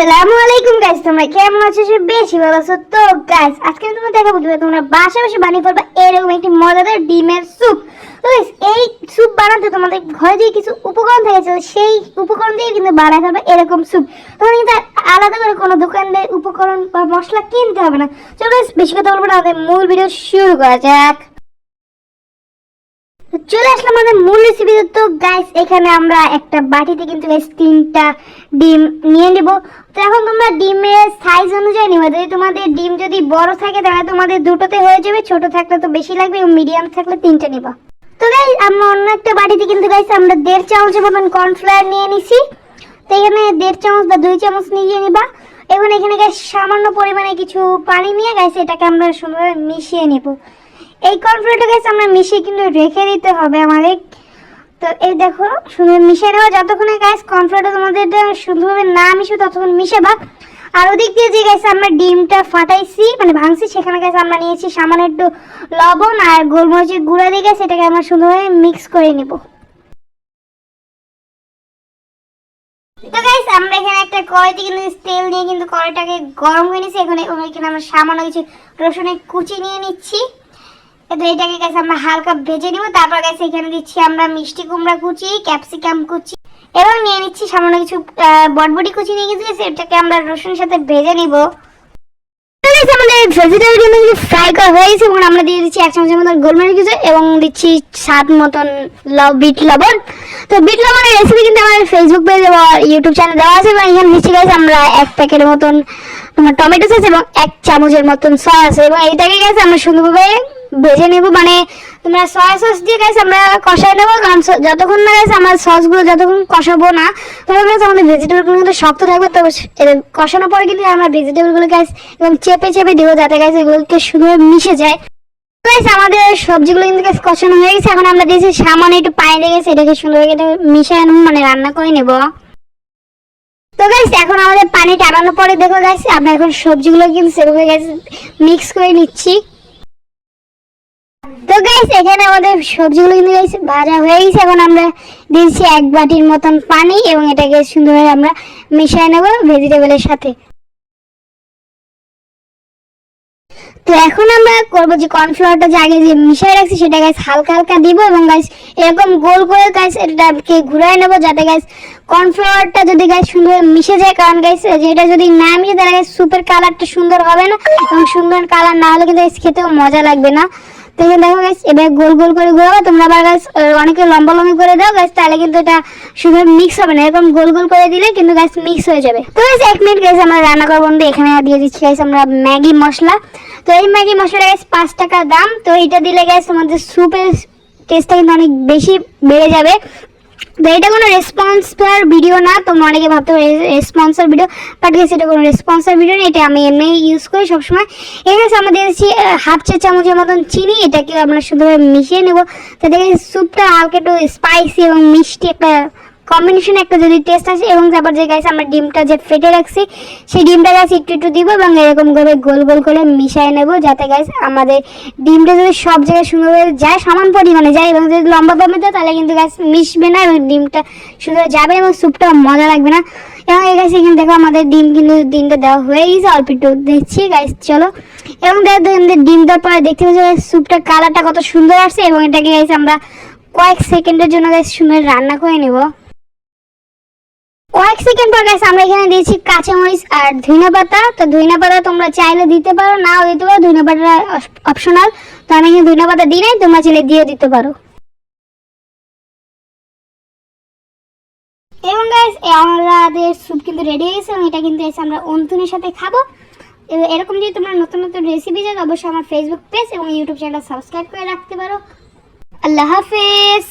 আসসালামু আলাইকুম গাইস তোমরা কেমন আছো? সে বেশি ভালো আছো। তো গাইস আজকে আমি তোমাদের দেখাবো কীভাবে তোমরা বাসা বসে বানিয়ে ফেলবা এরকম একটি মজাদার ডিমের স্যুপ তো guys, এই স্যুপ বানাতে তোমাদের ঘরে যে কিছু উপকরণ থাকে সেই উপকরণ দিয়ে কিন্তু বানায় ফেলবা এরকম স্যুপ তোমার কিন্তু আলাদা করে কোনো দোকানের উপকরণ বা মশলা কিনতে হবে না। চলো guys, বেশি কথা বলব না আমাদের মূল ভিডিও শুরু করা যাক। চলে আসলাম আমাদের মূল রেসিপিতে তো গাইস এখানে আমরা একটা বাটিতে কিন্তু গাইস তিনটা ডিম নিয়ে নেব। তো এখন তোমরা ডিমের সাইজ অনুযায়ী নিবে। যদি তোমাদের ডিম যদি বড় থাকে, তাহলে তোমাদের দুটোতে হয়ে যাবে। ছোট থাকলে তো বেশি লাগবে মিডিয়াম থাকলে তিনটে নিবা। তো গাইস আমরা অন্য একটা বাটিতে কিন্তু গাইস আমরা দেড় চামচের মতন কর্নফ্লাওয়ার নিয়ে নিছি। তো এখানে দেড় চামচ বা দুই চামচ নিয়ে নিবা। এবং এখানে গাইস সামান্য পরিমাণে কিছু পানি নিয়ে গাইস এটাকে আমরা সুন্দরভাবে মিশিয়ে নেব। এই কর্নফ্লোরটা গাইস আমরা মিশিয়ে কিন্তু রেখে দিতে হবে আমাদের তো এই দেখো সুন্দর মিশে নেওয়া যতক্ষণে গাইস কর্নফ্লোরটা তোমাদের সুন্দরভাবে না মিশবে ততক্ষণ মিশাবা আর ওদিক দিয়ে যে গাইস আমরা ডিমটা ফাটাইছি মানে ভাঙছি, সেখানে গাইস আমরা নিয়েছি সামান্য একটু লবণ আর গোলমরিচের গুঁড়া দিয়ে গেছে এটাকে আমরা সুন্দরভাবে মিক্স করে নিব। তো গাইস আমরা এখানে একটা কড়াইতে কিন্তু তেল দিয়ে কিন্তু কড়াইটাকে গরম করে নিয়েছি, এখানে এখানে আমরা সামান্য কিছু রসুনের কুচি নিয়ে নিচ্ছি। তো এটাকে গাছ আমরা হালকা ভেজে নিব, তারপর গাছ এখানে দিচ্ছি আমরা মিষ্টি কুমড়া কুচি, ক্যাপসিকাম কুচি এবং নিয়ে নিচ্ছি সামান্য কিছু বটবটি কুচি নিয়ে গেছি এটাকে আমরা রসুনের সাথে ভেজে নিব। আমাদের ভেজিটেবল কিন্তু ফ্রাই করা হয়ে গেছে এবং আমরা দিয়ে দিচ্ছি এক চামচের মতন গোলমরিচ কুচি এবং দিচ্ছি স্বাদ মতন বিট লবণ। তো বিট লবণের রেসিপি কিন্তু আমাদের ফেসবুক পেজ এবং ইউটিউব চ্যানেল দেওয়া আছে এবং এখানে নিচ্ছি গাছ আমরা এক প্যাকেটের মতন টমেটো সস এবং এক চামচের মতন সস আছে এবং এইটাকে গেছে আমরা সুন্দরভাবে ভেজে নেব মানে তোমরা সয়া সস দিয়ে গেছে আমরা কষাই নেব, কারণ যতক্ষণ না গেছে আমার সসগুলো যতক্ষণ কষাবো না তখন গেছে আমাদের ভেজিটেবলগুলো কিন্তু শক্ত থাকবে। তো কষানোর পরে কিন্তু আমরা ভেজিটেবলগুলো গাছ এবং চেপে চেপে দেবো, যাতে গাছ এগুলোকে সুন্দর মিশে যায়। গাইস আমাদের সবজিগুলো কিন্তু গাছ কষানো হয়ে গেছে, এখন আমরা দিয়েছি সামান্য একটু পানি লেগেছে এটাকে সুন্দর করে মিশিয়ে মানে রান্না করে নেব। তো গাইস এখন আমাদের পানি টানানোর পরে দেখো গাইস আমরা এখন সবজিগুলো কিন্তু সেভাবে গাইস মিক্স করে নিচ্ছি। তো গাইস এখানে আমাদের সবজিগুলো কিন্তু গাইস ভাজা হয়ে গেছে। এখন আমরা দিয়েছি এক বাটির মতন পানি এবং এটাকে সুন্দরভাবে আমরা মিশিয়ে নেব ভেজিটেবলের সাথে। তো এখন আমরা করব যে কর্নফ্লাওয়ারটা যে আগে যে মিশিয়ে রাখছি, সেটা গাছ হালকা হালকা দিব এবং গাছ এরকম গোল করে গাছ এটাকে ঘুরাই নেব যাতে গাছ কর্নফ্লাওয়ারটা যদি গাছ সুন্দর মিশে যায়। কারণ গাছ যেটা যদি না মিশে তাহলে গাছ স্যুপের কালারটা সুন্দর হবে না এবং সুন্দর কালার না হলে কিন্তু গাছ খেতেও মজা লাগবে না। তো দেখো গাছ এবার গোল গোল করে তোমরা আবার অনেকে লম্বা লম্বা করে দাও গাছ তাহলে কিন্তু এটা সুন্দর মিক্স হবে না, এরকম গোল গোল করে দিলে কিন্তু গাছ মিক্স হয়ে যাবে। তো এক মিনিট গাছ আমরা রান্না করব। বন্ধু, এখানে দিয়ে দিচ্ছি গাছ আমরা ম্যাগি মশলা। তো এই ম্যাগি মশলা গাছ পাঁচ টাকা দাম। তো এটা দিলে গাছ তোমাদের স্যুপের টেস্টটা কিন্তু অনেক বেশি বেড়ে যাবে। তো এটা কোনো রেসপন্সার ভিডিও না তোমরা অনেকে ভাবতে পারো রেসপন্সার ভিডিও বাট গেছে এটা কোনো রেসপন্সার ভিডিও না, এটা আমি এমনি ইউজ করি সবসময়। এখানে আমাদের হাফ চা চামচের মতন চিনি, এটাকে আমরা শুধুভাবে মিশিয়ে নেব। তাতে স্যুপটা হালকা একটু স্পাইসি এবং মিষ্টি একটা কম্বিনেশন একটা যদি টেস্ট আসে এবং তারপর যে গাছ আমরা ডিমটা যে ফেটে রাখছি, সেই ডিমটা গাছ একটু একটু দিব এবং এরকম করে গোল গোল করে মিশিয়ে নেব যাতে গাছ আমাদের ডিমটা যদি সব জায়গায় সুন্দরভাবে যায়, সমান পরিমাণে যায় এবং যদি লম্বা দমে দেয় তাহলে কিন্তু গাছ মিশবে না এবং ডিমটা সুন্দর যাবে এবং স্যুপটা মজা লাগবে না। এবং এই গাছ এখানে দেখো আমাদের ডিম কিন্তু ডিমটা দেওয়া হয়ে গেছে, অল্প একটু দেখছি গাছ চলো। এবং ডিম দেওয়ার পরে দেখতে পাচ্ছি স্যুপটার কালারটা কত সুন্দর আসছে এবং এটাকে গাছ আমরা কয়েক সেকেন্ডের জন্য গাছ সুন্দর রান্না করে নেব। কয়েক সেকেন্ড পর গাইস আমরা এখানে দিয়েছি কাঁচামরিচ আর ধইনা পাতা। তো ধইনা পাতা তোমরা চাইলে দিতে পারো, নাও দিতে পারো, ধইনা পাতা অপশনাল তো আমি এখানে ধইনা পাতা দিই নাই, তোমরা চাইলে দিয়ে দিতে পারো। এবং গাইস আমাদের স্যুপ কিন্তু রেডি হয়ে গেছে, এবং এটা কিন্তু এসে আমরা অন্তুনের সাথে খাব। এরকম যদি তোমরা নতুন নতুন রেসিপি চাও, অবশ্যই আমার ফেসবুক পেজ এবং ইউটিউব চ্যানেল সাবস্ক্রাইব করে রাখতে পারো। আল্লাহ হাফেজ!